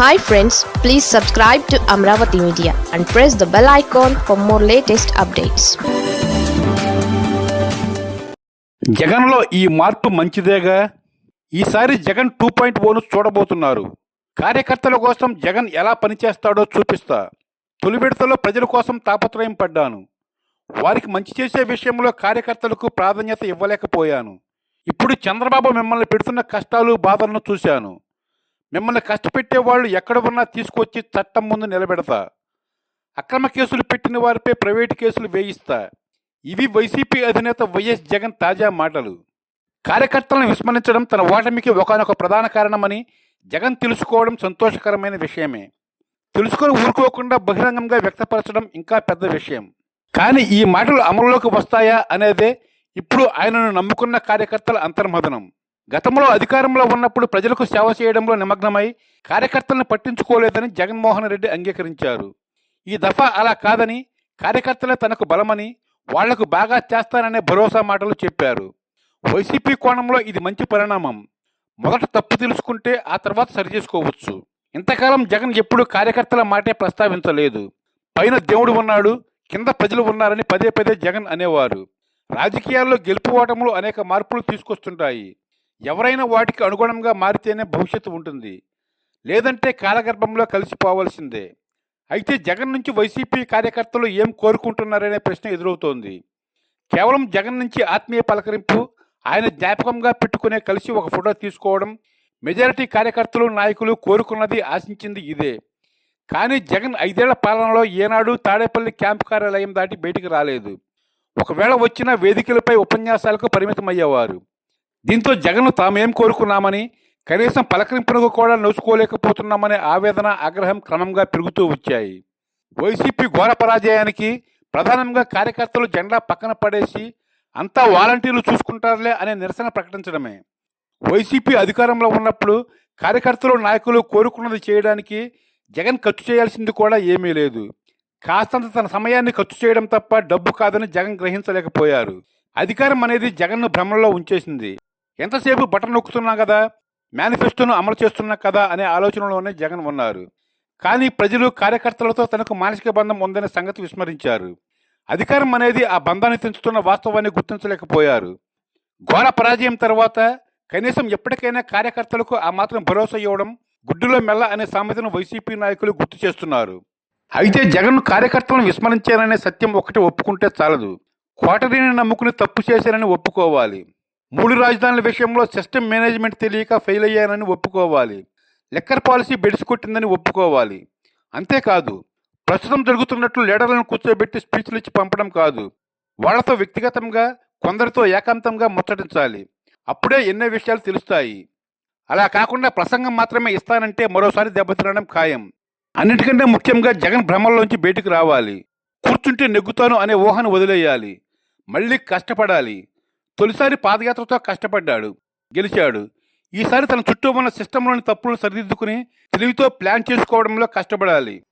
Hi friends please subscribe to Amaravati media and press the bell icon for more latest updates జగన్లో ఈ మార్పు మంచిదేగా? ఈసారి Jagan two point own చూడబోతున్నారు. కార్యకర్తల కోసం జగన్ ఎలా పనిచేస్తాడో చూపిస్తా. తొలి విడతలో ప్రజల కోసం తాపత్రయం పడ్డాను. వారికి మంచి చేసే విషయంలో కార్యకర్తలకు ప్రాధాన్యత ఇవ్వలేకపోయాను. ఇప్పుడు చంద్రబాబు మిమ్మల్ని పెడుతున్న కష్టాలు బాధలను చూశాను. మిమ్మల్ని కష్టపెట్టే వాళ్ళు ఎక్కడ ఉన్నా తీసుకొచ్చి చట్టం ముందు నిలబెడతా. అక్రమ కేసులు పెట్టిన వారిపై ప్రైవేటు కేసులు వేయిస్తా. ఇవి వైసీపీ అధినేత వైఎస్ జగన్ తాజా మాటలు. కార్యకర్తలను విస్మరించడం తన ఓటమికి ఒకనొక ప్రధాన కారణమని జగన్ తెలుసుకోవడం సంతోషకరమైన విషయమే. తెలుసుకొని ఊరుకోకుండా బహిరంగంగా వ్యక్తపరచడం ఇంకా పెద్ద విషయం. కానీ ఈ మాటలు అమలులోకి వస్తాయా అనేదే ఇప్పుడు ఆయనను నమ్ముకున్న కార్యకర్తల అంతర్మదనం. గతంలో అధికారంలో ఉన్నప్పుడు ప్రజలకు సేవ చేయడంలో నిమగ్నమై కార్యకర్తలను పట్టించుకోలేదని జగన్మోహన్ రెడ్డి అంగీకరించారు. ఈ దఫా అలా కాదని కార్యకర్తలే తనకు బలమని వాళ్ళకు బాగా చేస్తాననే భరోసా మాటలు చెప్పారు. వైసీపీ కోణంలో ఇది మంచి పరిణామం. మొదట తప్పు తెలుసుకుంటే ఆ తర్వాత సరిచేసుకోవచ్చు. ఇంతకాలం జగన్ ఎప్పుడూ కార్యకర్తల మాటే ప్రస్తావించలేదు. పైన దేవుడు ఉన్నాడు కింద ప్రజలు ఉన్నారని పదే పదే జగన్ అనేవారు. రాజకీయాల్లో గెలుపు ఓటములు అనేక మార్పులు తీసుకొస్తుంటాయి. ఎవరైనా వాటికి అనుగుణంగా మారితేనే భవిష్యత్తు ఉంటుంది. లేదంటే కాలగర్భంలో కలిసిపోవాల్సిందే. అయితే జగన్ నుంచి వైసీపీ కార్యకర్తలు ఏం కోరుకుంటున్నారనే ప్రశ్న ఎదురవుతోంది. కేవలం జగన్ నుంచి ఆత్మీయ పలకరింపు ఆయన జ్ఞాపకంగా పెట్టుకునే కలిసి ఒక ఫోటో తీసుకోవడం మెజారిటీ కార్యకర్తలు నాయకులు కోరుకున్నది ఆశించింది ఇదే. కానీ జగన్ ఐదేళ్ళ పాలనలో ఏనాడు తాడేపల్లి క్యాంపు కార్యాలయం దాటి బయటికి రాలేదు. ఒకవేళ వచ్చిన వేదికలపై ఉపన్యాసాలకు పరిమితమయ్యేవారు. దీంతో జగన్ తామేం కోరుకున్నామని కనీసం పలకరింపునకు కూడా నోచుకోలేకపోతున్నామనే ఆవేదన ఆగ్రహం క్రమంగా పెరుగుతూ వచ్చాయి. వైసీపీ ఘోర పరాజయానికి ప్రధానంగా కార్యకర్తలు జెండా పక్కన పడేసి అంతా వాలంటీర్లు చూసుకుంటారులే అనే నిరసన ప్రకటించడమే. వైసీపీ అధికారంలో ఉన్నప్పుడు కార్యకర్తలు నాయకులు కోరుకున్నది చేయడానికి జగన్ ఖర్చు చేయాల్సింది కూడా ఏమీ లేదు. కాస్తంత తన సమయాన్ని ఖర్చు చేయడం తప్ప డబ్బు కాదని జగన్ గ్రహించలేకపోయారు. అధికారం అనేది జగన్ను భ్రమంలో ఉంచేసింది. ఎంతసేపు బటన్ నొక్కుతున్నా కదా మేనిఫెస్టోను అమలు చేస్తున్నా కదా అనే ఆలోచనలోనే జగన్ ఉన్నారు. కానీ ప్రజలు కార్యకర్తలతో తనకు మానసిక బంధం ఉందనే సంగతి విస్మరించారు. అధికారం అనేది ఆ బంధాన్ని తెంచుతున్న వాస్తవాన్ని గుర్తించలేకపోయారు. ఘోర పరాజయం తర్వాత కనీసం ఎప్పటికైనా కార్యకర్తలకు ఆ మాత్రం భరోసా ఇవ్వడం గుడ్డులో మెల్ల అనే సామెతను వైసీపీ నాయకులు గుర్తు చేస్తున్నారు. అయితే జగన్ కార్యకర్తలను విస్మరించారనే సత్యం ఒకటి ఒప్పుకుంటే చాలదు. కోటరీని నమ్ముకుని తప్పు చేశారని ఒప్పుకోవాలి. మూడు రాజధానుల విషయంలో సిస్టమ్ మేనేజ్మెంట్ తెలియక ఫెయిల్ అయ్యానని ఒప్పుకోవాలి. లెక్కర్ పాలసీ బెడిసికొట్టిందని ఒప్పుకోవాలి. అంతేకాదు ప్రస్తుతం జరుగుతున్నట్లు లీడర్లను కూర్చోబెట్టి స్పీచ్లు ఇచ్చి పంపడం కాదు. వాళ్ళతో వ్యక్తిగతంగా కొందరితో ఏకాంతంగా ముచ్చటించాలి. అప్పుడే ఎన్నో విషయాలు తెలుస్తాయి. అలా కాకుండా ప్రసంగం మాత్రమే ఇస్తానంటే మరోసారి దెబ్బతినడం ఖాయం. అన్నిటికంటే ముఖ్యంగా జగన్ భ్రమల్లోంచి బయటకు రావాలి. కూర్చుంటే నెగ్గుతాను అనే ఊహను వదిలేయాలి. మళ్ళీ కష్టపడాలి. తొలిసారి పాదయాత్రతో కష్టపడ్డాడు. గెలిచాడు. ఈసారి తన చుట్టూ ఉన్న సిస్టంలోని తప్పులను సరిదిద్దుకుని తెలివితో ప్లాన్ చేసుకోవడంలో కష్టపడాలి.